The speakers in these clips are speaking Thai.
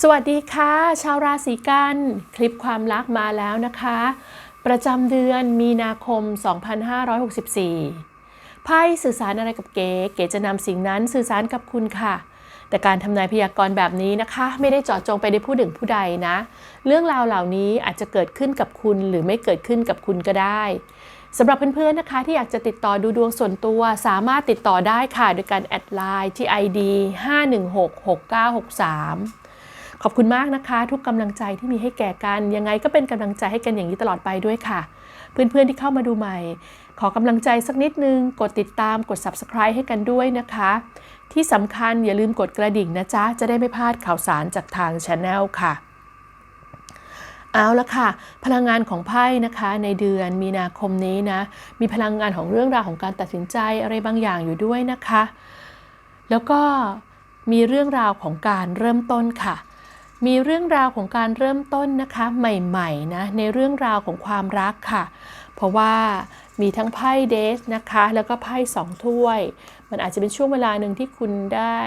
สวัสดีค่ะ ชาวราศีกัน คลิปความรักมาแล้วนะคะ ประจำเดือนมีนาคม 2564 ไพ่สื่อสารอะไรกับเก๋ เก๋จะนำสิ่งนั้นสื่อสารกับคุณค่ะ แต่การทำนายพยากรณ์แบบนี้นะคะ ไม่ได้เจาะจงไปในผู้หนึ่งผู้ใดนะ เรื่องราวเหล่านี้อาจจะเกิดขึ้นกับคุณหรือไม่เกิดขึ้นกับคุณก็ได้สำหรับเพื่อนๆนะคะที่อยากจะติดต่อดูดวงส่วนตัวสามารถติดต่อได้ค่ะ โดยการแอดไลน์ที่ ID 5166963 ขอบคุณมากนะคะ ทุกกำลังใจที่มีให้แก่กัน ยังไงก็เป็นกำลังใจให้กันอย่างนี้ตลอดไปด้วยค่ะ เพื่อนๆที่เข้ามาดูใหม่ ขอกำลังใจสักนิดนึง กดติดตามกด subscribe ให้กันด้วยนะคะ ที่สำคัญอย่าลืมกดกระดิ่งนะจ๊ะ จะได้ไม่พลาดข่าวสารจากทางช anel ค่ะเอาละค่ะ พลังงานของไพ่นะคะในเดือนมีนาคมนี้นะ มีพลังงานของเรื่องราวของการตัดสินใจอะไรบางอย่างอยู่ด้วยนะคะ แล้วก็มีเรื่องราวของการเริ่มต้นค่ะ มีเรื่องราวของการเริ่มต้นนะคะใหม่ๆนะในเรื่องราวของความรักค่ะ เพราะว่ามีทั้งไพ่เดสนะคะ แล้วก็ไพ่สองถ้วย มันอาจจะเป็นช่วงเวลาหนึ่งที่คุณได้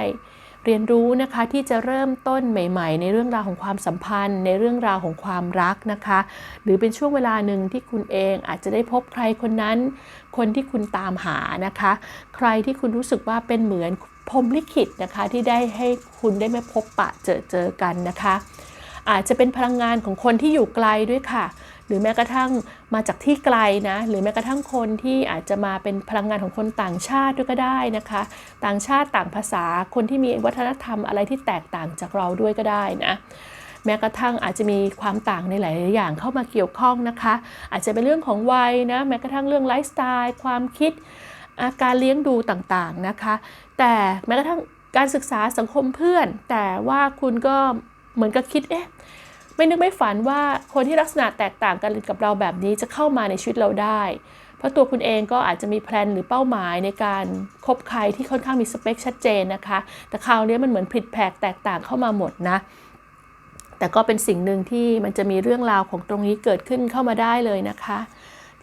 เรียนรู้นะคะที่จะเริ่มต้นใหม่ ๆ ในเรื่องราวของความสัมพันธ์ ในเรื่องราวของความรักนะคะ หรือเป็นช่วงเวลาหนึ่งที่คุณเองอาจจะได้พบใครคนนั้น คนที่คุณตามหานะคะ ใครที่คุณรู้สึกว่าเป็นเหมือน พรมลิขิตนะคะที่ได้ให้คุณได้มาพบปะเจอเจอกันนะคะ อาจจะเป็นพลังงานของคนที่อยู่ไกลด้วยค่ะ หรือแม้กระทั่งมาจากที่ไกลนะ หรือแม้กระทั่งคนที่อาจจะมาเป็นพลังงานของคนต่างชาติด้วยก็ได้นะคะ ต่างชาติต่างภาษาคนที่มีวัฒนธรรมอะไรที่แตกต่างจากเราด้วยก็ได้นะแม้กระทั่งอาจจะมีความต่างในหลาย ๆ อย่างเข้ามาเกี่ยวข้องนะคะ อาจจะเป็นเรื่องของวัยนะ แม้กระทั่งเรื่องไลฟ์สไตล์ ความคิด การเลี้ยงดูต่างๆนะคะ แต่แม้กระทั่งการศึกษาสังคมเพื่อน แต่ว่าคุณก็เหมือนกับคิดเอ๊ะไม่นึกไม่ฝันว่าคนที่ลักษณะแตกต่างกันกับเราแบบนี้จะเข้ามาในชีวิตเราได้ เพราะตัวคุณเองก็อาจจะมีแพลนหรือเป้าหมายในการคบใครที่ค่อนข้างมีสเปคชัดเจนนะคะ แต่คราวนี้มันเหมือนผิดแผกแตกต่างเข้ามาหมดนะ แต่ก็เป็นสิ่งหนึ่งที่มันจะมีเรื่องราวของตรงนี้เกิดขึ้นเข้ามาได้เลยนะคะ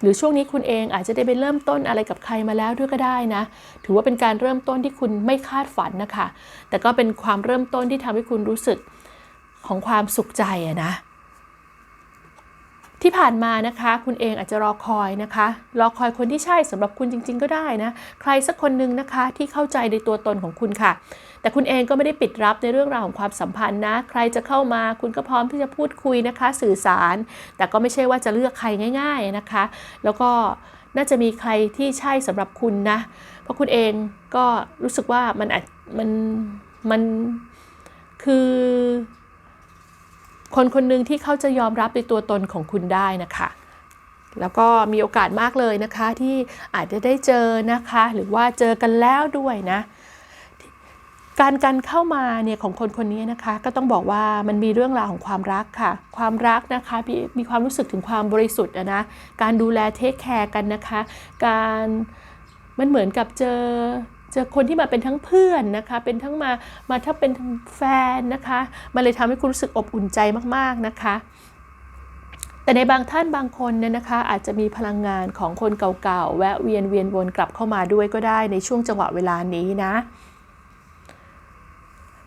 หรือช่วงนี้คุณเองอาจจะได้ไปเริ่มต้นอะไรกับใครมาแล้วด้วยก็ได้นะ ถือว่าเป็นการเริ่มต้นที่คุณไม่คาดฝันนะคะ แต่ก็เป็นความเริ่มต้นที่ทำให้คุณรู้สึกของความสุขใจอะนะ ที่ผ่านมานะคะ คุณเองอาจจะรอคอยนะคะ รอคอยคนที่ใช่สำหรับคุณจริง ๆ ก็ได้นะ ใครสักคนหนึ่งนะคะที่เข้าใจในตัวตนของคุณค่ะ แต่คุณเองก็ไม่ได้ปิดรับในเรื่องราวของความสัมพันธ์นะ ใครจะเข้ามาคุณก็พร้อมที่จะพูดคุยนะคะ สื่อสาร แต่ก็ไม่ใช่ว่าจะเลือกใครง่าย ๆนะคะ แล้วก็น่าจะมีใครที่ใช่สำหรับคุณนะ เพราะคุณเองก็รู้สึกว่ามันอาจมันมันคือ คนคนหนึ่งที่เขาจะยอมรับในตัวตนของคุณได้นะคะแล้วก็มีโอกาสมากเลยนะคะที่อาจจะได้เจอนะคะ หรือว่าเจอกันแล้วด้วยนะ การการเข้ามาเนี่ยของคนคนนี้นะคะ ก็ต้องบอกว่ามันมีเรื่องราวของความรักค่ะ ความรักนะคะมีมีความรู้สึกถึงความบริสุทธิ์นะการดูแลเทคแคร์กันนะคะ การมันเหมือนกับเจอ จอคนที่มาเป็นทั้งเพื่อนนะคะ เป็นทั้งมา มาถ้าเป็นทั้งแฟนนะคะ มันเลยทำให้คุณรู้สึกอบอุ่นใจมากๆนะคะแต่ในบางท่านบางคนเนี่ยนะคะอาจจะมีพลังงานของคนเก่าๆ แวะเวียนเวียนวนกลับเข้ามาด้วยก็ได้ในช่วงจังหวะเวลานี้นะ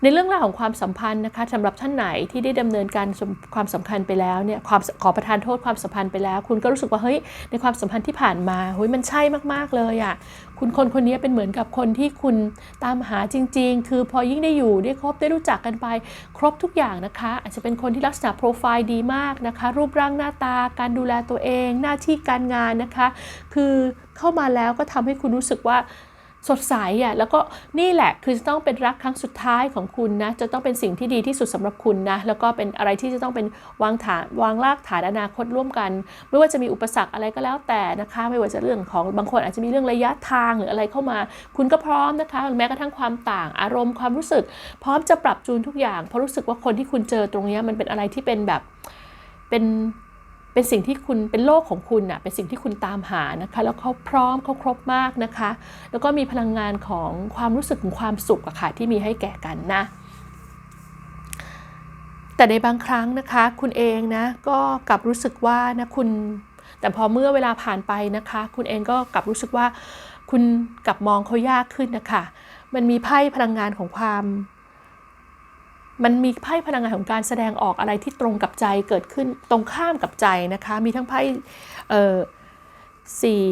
ในเรื่องราวของความสัมพันธ์นะคะสำหรับท่านไหนที่ได้ดำเนินการความสัมพันธ์ไปแล้วเนี่ยความขอประทานโทษความสัมพันธ์ไปแล้ว คุณก็รู้สึกว่าเฮ้ยในความสัมพันธ์ที่ผ่านมาเฮ้ยมันใช่มากๆเลยอะ่ะคุณคนคนนี้เป็นเหมือนกับคนที่คุณตามหาจริง ๆ คือพอยิ่งได้อยู่ได้คบได้รู้จักกันไป ครบทุกอย่างนะคะ อาจจะเป็นคนที่ลักษณะโปรไฟล์ดีมากนะคะ รูปร่างหน้าตา การดูแลตัวเอง หน้าที่การงานนะคะ คือเข้ามาแล้วก็ทำให้คุณรู้สึกว่า สดใสอะแล้วก็นี่แหละคือจะต้องเป็นรักครั้งสุดท้ายของคุณนะจะต้องเป็นสิ่งที่ดีที่สุดสำหรับคุณนะแล้วก็เป็นอะไรที่จะต้องเป็นวางฐานวางรากฐานอนาคตร่วมกัน ไม่ว่าจะมีอุปสรรคอะไรก็แล้วแต่นะคะ ไม่ว่าจะเรื่องของบางคนอาจจะมีเรื่องระยะทางหรืออะไรเข้ามา คุณก็พร้อมนะคะ แม้กระทั่งความต่าง อารมณ์ความรู้สึก พร้อมจะปรับจูนทุกอย่างเพราะรู้สึกว่าคนที่คุณเจอตรงนี้มันเป็นอะไรที่เป็นแบบเป็น เป็นสิ่งที่คุณเป็นโลกของคุณน่ะเป็นสิ่งที่คุณตามหานะคะแล้วเขาพร้อมเขาครบมากนะคะ แล้วก็มีพลังงานของความรู้สึกของความสุขอะค่ะที่มีให้แก่กันนะแต่ในบางครั้งนะคะคุณเองนะก็กลับรู้สึกว่านะคุณแต่พอเมื่อเวลาผ่านไปนะคะ คุณเองก็กลับรู้สึกว่าคุณกลับมองเขายากขึ้นนะคะ มันมีไพ่พลังงานของความ มันมีไพ่พลังงานของการแสดงออกอะไรที่ตรงกับใจเกิดขึ้นตรงข้ามกับใจนะคะ มีทั้งไพ่เอ่อสี่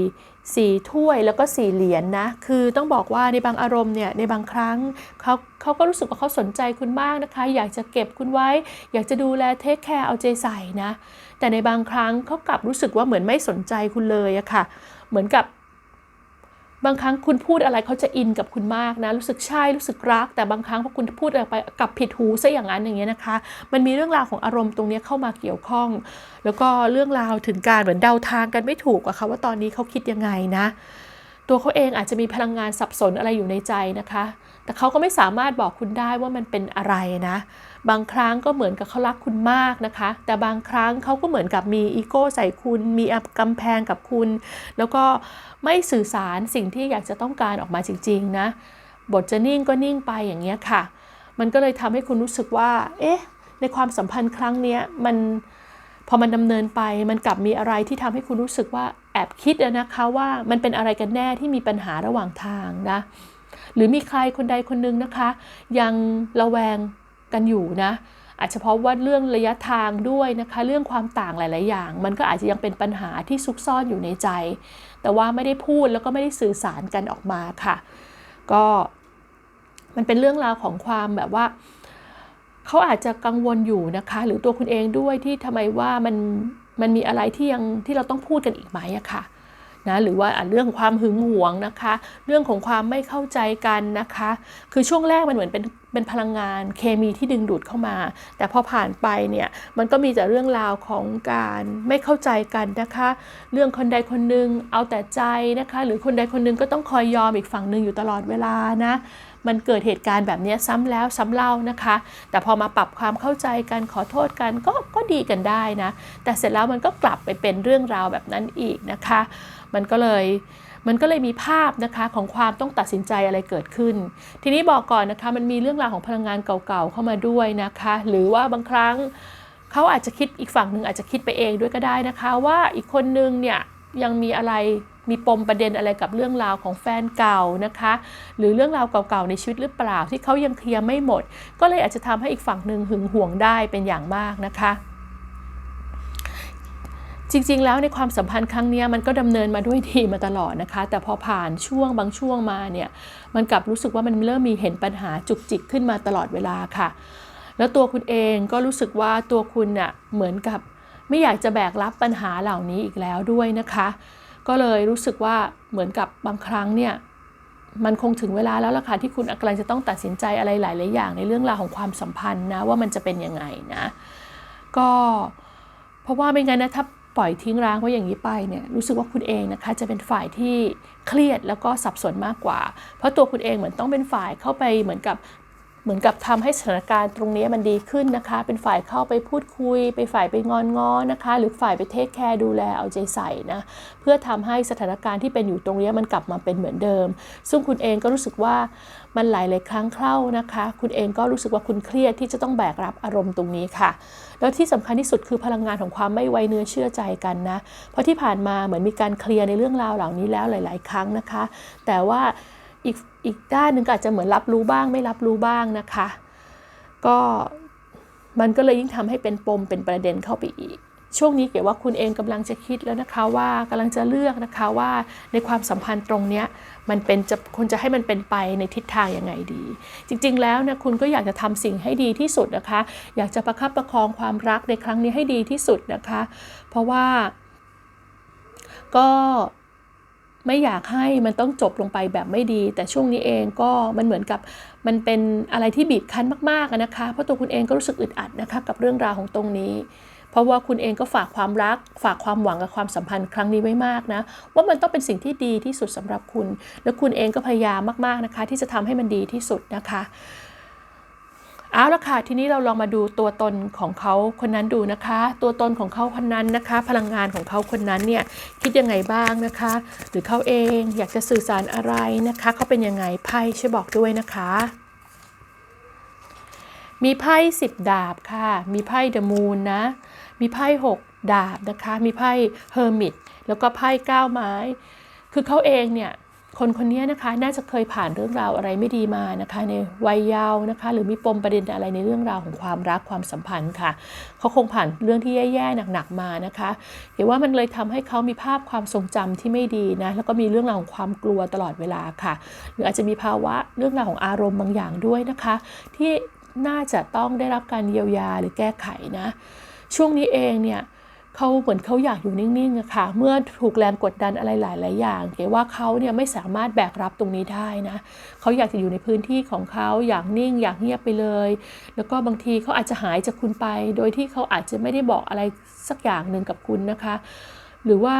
สี่ถ้วยแล้วก็สี่เหรียญนนะ คือต้องบอกว่าในบางอารมณ์เนี่ยในบางครั้งเขาเขาก็รู้สึกว่าเขาสนใจคุณมากนะคะ อยากจะเก็บคุณไว้ อยากจะดูแลเทคแคร์เอาใจใส่นะ แต่ในบางครั้งเขากลับรู้สึกว่าเหมือนไม่สนใจคุณเลยอะค่ะ เหมือนกับ บางครั้งคุณพูดอะไรเขาจะอินกับคุณมากนะ รู้สึกใช่รู้สึกรัก แต่บางครั้งพอคุณพูดอะไรไปกลับผิดหูซะอย่างนั้นอย่างเงี้ยนะคะ มันมีเรื่องราวของอารมณ์ตรงนี้เข้ามาเกี่ยวข้อง แล้วก็เรื่องราวถึงการเหมือนเดาทางกันไม่ถูกอะค่ะว่าตอนนี้เขาคิดยังไงนะ ตัวเขาเองอาจจะมีพลังงานสับสนอะไรอยู่ในใจนะคะ แต่เขาก็ไม่สามารถบอกคุณได้ว่ามันเป็นอะไรนะ บางครั้งก็เหมือนกับเขารักคุณมากนะคะ แต่บางครั้งเขาก็เหมือนกับมีอีโก้ใส่คุณ มีกำแพงกับคุณ แล้วก็ไม่สื่อสารสิ่งที่อยากจะต้องการออกมาจริงๆนะบทจะนิ่งก็นิ่งไปอย่างเงี้ยค่ะ มันก็เลยทำให้คุณรู้สึกว่า เอ๊ะ ในความสัมพันธ์ครั้งนี้มันพอมันดำเนินไปมันกลับมีอะไรที่ทำให้คุณรู้สึกว่าแอบคิดอะนะคะว่ามันเป็นอะไรกันแน่ที่มีปัญหาระหว่างทางนะ หรือมีใครคนใดคนหนึงนะคะ ยังระแวง กันอยู่นะอาจจะเพราะว่าเรื่องระยะทางด้วยนะคะ เรื่องความต่างหลาย ๆ อย่าง มันก็อาจจะยังเป็นปัญหาที่ซุกซ่อนอยู่ในใจ แต่ว่าไม่ได้พูดแล้วก็ไม่ได้สื่อสารกันออกมาค่ะ ก็มันเป็นเรื่องราวของความแบบว่าเขาอาจจะกังวลอยู่นะคะ หรือตัวคุณเองด้วยที่ทำไมว่ามันมันมีอะไรที่ยังที่เราต้องพูดกันอีกไหมอะค่ะ นะหรือว่าเรื่องความหึงหวงนะคะ เรื่องของความไม่เข้าใจกันนะคะ คือช่วงแรกมันเหมือนเป็นเป็นพลังงานเคมีที่ดึงดูดเข้ามา แต่พอผ่านไปเนี่ยมันก็มีแต่เรื่องราวของการไม่เข้าใจกันนะคะ เรื่องคนใดคนหนึ่งเอาแต่ใจนะคะ หรือคนใดคนหนึ่งก็ต้องคอยยอมอีกฝั่งหนึ่งอยู่ตลอดเวลานะมันเกิดเหตุการณ์แบบนี้ซ้ำแล้วซ้ำเล่านะคะ แต่พอมาปรับความเข้าใจกันขอโทษกันก็ก็ดีกันได้นะ แต่เสร็จแล้วมันก็กลับไปเป็นเรื่องราวแบบนั้นอีกนะคะ มันก็เลยมันก็เลยมีภาพนะคะของความต้องตัดสินใจอะไรเกิดขึ้น ทีนี้บอกก่อนนะคะมันมีเรื่องราวของพลังงานเก่าๆเข้ามาด้วยนะคะ หรือว่าบางครั้งเขาอาจจะคิดอีกฝั่งหนึ่งอาจจะคิดไปเองด้วยก็ได้นะคะ ว่าอีกคนนึงเนี่ยยังมีอะไรมีปมประเด็นอะไรกับเรื่องราวของแฟนเก่านะคะ หรือเรื่องราวเก่าๆในชีวิตหรือเปล่าที่เขายังเคลียร์ไม่หมด ก็เลยอาจจะทำให้อีกฝั่งหนึ่งหึงหวงได้เป็นอย่างมากนะคะ จริง ๆ แล้วในความสัมพันธ์ครั้งนี้มันก็ดำเนินมาด้วยดีมาตลอดนะคะ แต่พอผ่านช่วงบางช่วงมาเนี่ยมันกลับรู้สึกว่ามันเริ่มมีเห็นปัญหาจุกจิกขึ้นมาตลอดเวลาค่ะ แล้วตัวคุณเองก็รู้สึกว่าตัวคุณน่ะเหมือนกับไม่อยากจะแบกรับปัญหาเหล่านี้อีกแล้วด้วยนะคะ ก็เลยรู้สึกว่าเหมือนกับบางครั้งเนี่ยมันคงถึงเวลาแล้วล่ะค่ะที่คุณกำลังจะต้องตัดสินใจอะไรหลายๆอย่างในเรื่องราวของความสัมพันธ์นะว่ามันจะเป็นยังไงนะ ก็เพราะว่าไม่งั้นนะถ้า ปล่อยทิ้งร้างไว้อย่างนี้ไปเนี่ยรู้สึกว่าคุณเองนะคะจะเป็นฝ่ายที่เครียดแล้วก็สับสนมากกว่า เพราะตัวคุณเองเหมือนต้องเป็นฝ่ายเข้าไปเหมือนกับเหมือนกับทำให้สถานการณ์ตรงนี้มันดีขึ้นนะคะ เป็นฝ่ายเข้าไปพูดคุย ไปฝ่ายไปงอนง้อนะคะ หรือฝ่ายไปเทคแคร์ดูแลเอาใจใส่นะเพื่อทำให้สถานการณ์ที่เป็นอยู่ตรงนี้มันกลับมาเป็นเหมือนเดิม ซึ่งคุณเองก็รู้สึกว่า มันหลายหลายๆครั้งเข้านะคะ คุณเองก็รู้สึกว่าคุณเครียดที่จะต้องแบกรับอารมณ์ตรงนี้ค่ะ แล้วที่สำคัญที่สุดคือพลังงานของความไม่ไว้เนื้อเชื่อใจกันนะ เพราะที่ผ่านมาเหมือนมีการเคลียร์ในเรื่องราวเหล่านี้แล้วหลาย ๆ ครั้งนะคะ แต่ว่าอีกอีกด้านหนึ่งอาจจะเหมือนรับรู้บ้าง ไม่รับรู้บ้างนะคะ ก็มันก็เลยยิ่งทำให้เป็นปมเป็นประเด็นเข้าไปอีก ช่วงนี้เกี่ยวว่าคุณเองกำลังจะคิดแล้วนะคะว่ากำลังจะเลือกนะคะว่าในความสัมพันธ์ตรงเนี้ย มันเป็นจะคุณจะให้มันเป็นไปในทิศทางยังไงดี จริงๆแล้วนะคุณก็อยากจะทำสิ่งให้ดีที่สุดนะคะ อยากจะประคับประคองความรักในครั้งนี้ให้ดีที่สุดนะคะ เพราะว่า ก็ไม่อยากให้มันต้องจบลงไปแบบไม่ดี แต่ช่วงนี้เองก็มันเหมือนกับมันเป็นอะไรที่บีบคั้นมากๆนะคะ เพราะตัวคุณเองก็รู้สึกอึดอัดนะคะ กับเรื่องราวของตรงนี้ ราะว่าคุณเองก็ฝากความรัก ฝากความหวังกับความสัมพันธ์ครั้งนี้ไว้มากนะ ว่ามันต้องเป็นสิ่งที่ดีที่สุดสำหรับคุณ แล้วคุณเองก็พยายามมากๆนะคะ ที่จะทำให้มันดีที่สุดนะคะเอาละค่ะทีนี้เราลองมาดูตัวตนของเขาคนนั้นดูนะคะ ตัวตนของเขาคนนั้นนะคะ พลังงานของเขาคนนั้นเนี่ยคิดยังไงบ้างนะคะ หรือเขาเองอยากจะสื่อสารอะไรนะคะเขาเป็นยังไงไพ่ช่วยบอกด้วยนะคะ มีไพ่สิบดาบค่ะ มีไพ่เดอะมูนนะ มีไพ่หกดาบนะคะ มีไพ่เฮอร์มิตแล้วก็ไพ่ก้าไม้ คือเขาเองเนี่ยคนคนนี้นะคะน่าจะเคยผ่านเรื่องราวอะไรไม่ดีมานะคะ ในวัยเยาว์นะคะ หรือมีปมประเด็นอะไรในเรื่องราวของความรักความสัมพันธ์ค่ะเขาคงผ่านเรื่องที่แย่ๆหนักๆมานะคะเห็นว่ามันเลยทำให้เขามีภาพความทรงจำที่ไม่ดีนะแล้วก็มีเรื่องราวของความกลัวตลอดเวลาค่ะ หรืออาจจะมีภาวะเรื่องราวของอารมณ์บางอย่างด้วยนะคะ ที่น่าจะต้องได้รับการเยียวยาหรือแก้ไขนะ ช่วงนี้เองเนี่ยเขาเหมือนเขาอยากอยู่นิ่งๆอะค่ะ เมื่อถูกแรงกดดันอะไรหลาย ๆ อย่างเก๋ว่าเขาเนี่ยไม่สามารถแบกรับตรงนี้ได้นะเขาอยากจะอยู่ในพื้นที่ของเขาอย่ากนิ่งอยากเงียบไปเลย แล้วก็บางทีเขาอาจจะหายจากคุณไป โดยที่เขาอาจจะไม่ได้บอกอะไรสักอย่างหนึ่งกับคุณนะคะ หรือว่า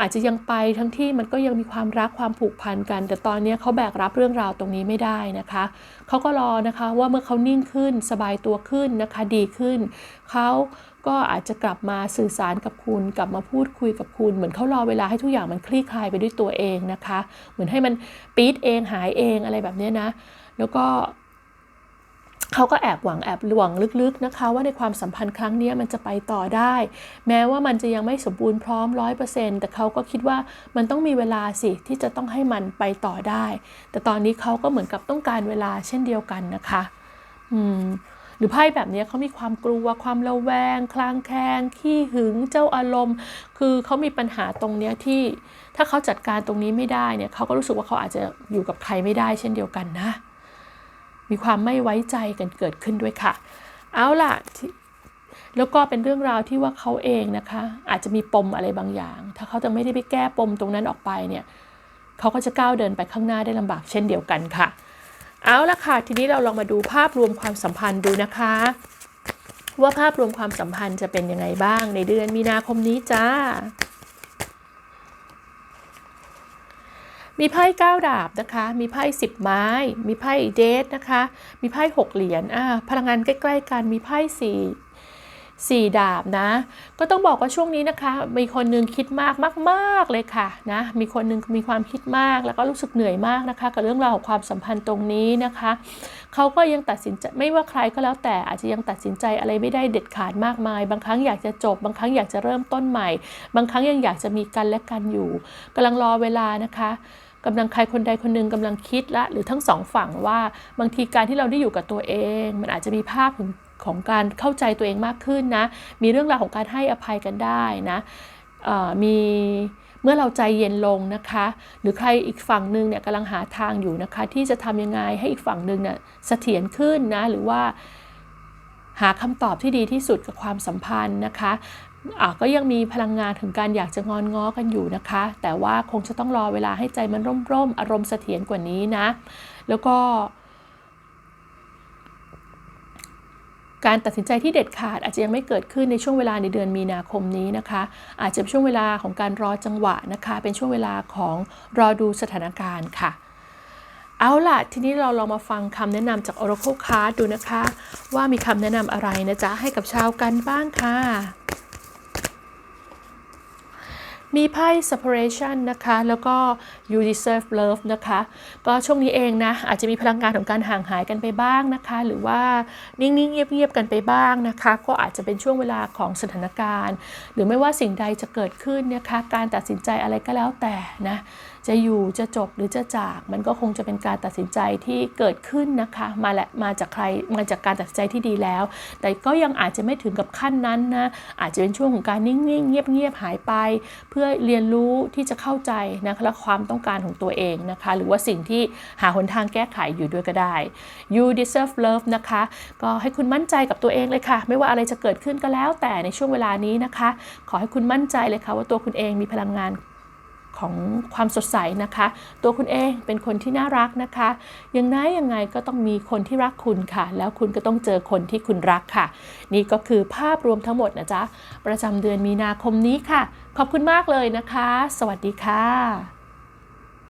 อาจจะยังไปทั้งที่มันก็ยังมีความรักความผูกพันกัน แต่ตอนนี้เขาแบกรับเรื่องราวตรงนี้ไม่ได้นะคะเขาก็รอนะคะว่าเมื่อเขานิ่งขึ้นสบายตัวขึ้นนะคะดีขึ้นเขา ก็อาจจะกลับมาสื่อสารกับคุณ กลับมาพูดคุยกับคุณ เหมือนเขารอเวลาให้ทุกอย่างมันคลี่คลายไปด้วยตัวเองนะคะ เหมือนให้มันปี๊ดเองหายเองอะไรแบบนี้นะ แล้วก็เขาก็แอบหวังแอบหวังลึกๆนะคะ ว่าในความสัมพันธ์ครั้งนี้มันจะไปต่อได้ แม้ว่ามันจะยังไม่สมบูรณ์พร้อมร้อยเปอร์เซ็นต์แต่เขาก็คิดว่ามันต้องมีเวลาสิที่จะต้องให้มันไปต่อได้ แต่ตอนนี้เขาก็เหมือนกับต้องการเวลาเช่นเดียวกันนะคะ อืม หรือไพ่แบบนี้เขามีความกลัวความระแวง คลางแคลงขี้หึงเจ้าอารมณ์ คือเขามีปัญหาตรงเนี้ยที่ถ้าเขาจัดการตรงนี้ไม่ได้เนี่ยเขาก็รู้สึกว่าเขาอาจจะอยู่กับใครไม่ได้เช่นเดียวกันนะ มีความไม่ไว้ใจกันเกิดขึ้นด้วยค่ะ เอาล่ะแล้วก็เป็นเรื่องราวที่ว่าเขาเองนะคะ อาจจะมีปมอะไรบางอย่าง ถ้าเขาจะไม่ได้ไปแก้ปมตรงนั้นออกไปเนี่ยเขาก็จะก้าวเดินไปข้างหน้าได้ลำบากเช่นเดียวกันค่ะ เอาละค่ะ ทีนี้เราลองมาดูภาพรวมความสัมพันธ์ดูนะคะ ว่าภาพรวมความสัมพันธ์จะเป็นยังไงบ้างในเดือนมีนาคมนี้จ้า มีไพ่เก้าดาบนะคะ มีไพ่สิบไม้ มีไพ่เดทนะคะ มีไพ่หกเหรียญอ่าพลังงานใกล้ ๆ กันมีไพ่สี่ สี่ดาบนะ ก็ต้องบอกว่าช่วงนี้นะคะ มีคนนึงคิดมากมาก ๆ เลยค่ะนะมีคนนึงมีความคิดมากแล้วก็รู้สึกเหนื่อยมากนะคะ กับเรื่องราวของความสัมพันธ์ตรงนี้นะคะเขาก็ยังตัดสินใจไม่ว่าใครก็แล้วแต่อาจจะยังตัดสินใจอะไรไม่ได้เด็ดขาดมากมาย บางครั้งอยากจะจบ บางครั้งอยากจะเริ่มต้นใหม่ บางครั้งยังอยากจะมีกันและกันอยู่กำลังรอเวลานะคะกำลังใครคนใดคนหนึ่งกำลังคิดละหรือทั้งสองฝั่งว่าบางทีการที่เราได้อยู่กับตัวเอง มันอาจจะมีภาพของ ของการเข้าใจตัวเองมากขึ้นนะ มีเรื่องราวของการให้อภัยกันได้นะมีเมื่อเราใจเย็นลงนะคะ หรือใครอีกฝั่งหนึ่งเนี่ยกำลังหาทางอยู่นะคะ ที่จะทำยังไงให้อีกฝั่งหนึ่งเนี่ยเสถียรขึ้นนะหรือว่าหาคำตอบที่ดีที่สุดกับความสัมพันธ์นะคะก็ยังมีพลังงานถึงการอยากจะงอนง้อกันอยู่นะคะ แต่ว่าคงจะต้องรอเวลาให้ใจมันร่มๆอารมณ์เสถียรกว่านี้นะ แล้วก็ การตัดสินใจที่เด็ดขาดอาจจะยังไม่เกิดขึ้นในช่วงเวลาในเดือนมีนาคมนี้นะคะ อาจจะเป็นช่วงเวลาของการรอจังหวะนะคะ เป็นช่วงเวลาของรอดูสถานการณ์ค่ะ เอาล่ะ ทีนี้เราลองมาฟังคำแนะนำจาก Oracle Card ดูนะคะ ว่ามีคำแนะนำอะไรนะจ๊ะให้กับชาวกันบ้างค่ะ มีไพ่ separation นะคะ แล้วก็ you deserve love นะคะ ก็ช่วงนี้เองนะ อาจจะมีพลังงานของการห่างหายกันไปบ้างนะคะ หรือว่านิ่งๆ เงียบๆ กันไปบ้างนะคะ ก็อาจจะเป็นช่วงเวลาของสถานการณ์ หรือไม่ว่าสิ่งใดจะเกิดขึ้นนะคะ การตัดสินใจอะไรก็แล้วแต่นะ จะอยู่จะจบหรือจะจาก มันก็คงจะเป็นการตัดสินใจที่เกิดขึ้นนะคะ มาและมาจากใครมาจากการตัดสินใจที่ดีแล้ว แต่ก็ยังอาจจะไม่ถึงกับขั้นนั้นนะอาจจะเป็นช่วงของการนิ่งๆ เงียบๆหายไป เพื่อเรียนรู้ที่จะเข้าใจนะคะและความต้องการของตัวเองนะคะ หรือว่าสิ่งที่หาหนทางแก้ไขอยู่ด้วยก็ได้ you deserve love นะคะ ก็ให้คุณมั่นใจกับตัวเองเลยค่ะ ไม่ว่าอะไรจะเกิดขึ้นก็แล้วแต่ในช่วงเวลานี้นะคะ ขอให้คุณมั่นใจเลยค่ะว่าตัวคุณเองมีพลังงาน ของความสดใสนะคะ ตัวคุณเองเป็นคนที่น่ารักนะคะยังไงยังไงก็ต้องมีคนที่รักคุณค่ะ แล้วคุณก็ต้องเจอคนที่คุณรักค่ะ นี่ก็คือภาพรวมทั้งหมดนะจ๊ะประจำเดือนมีนาคมนี้ค่ะ ขอบคุณมากเลยนะคะ สวัสดีค่ะ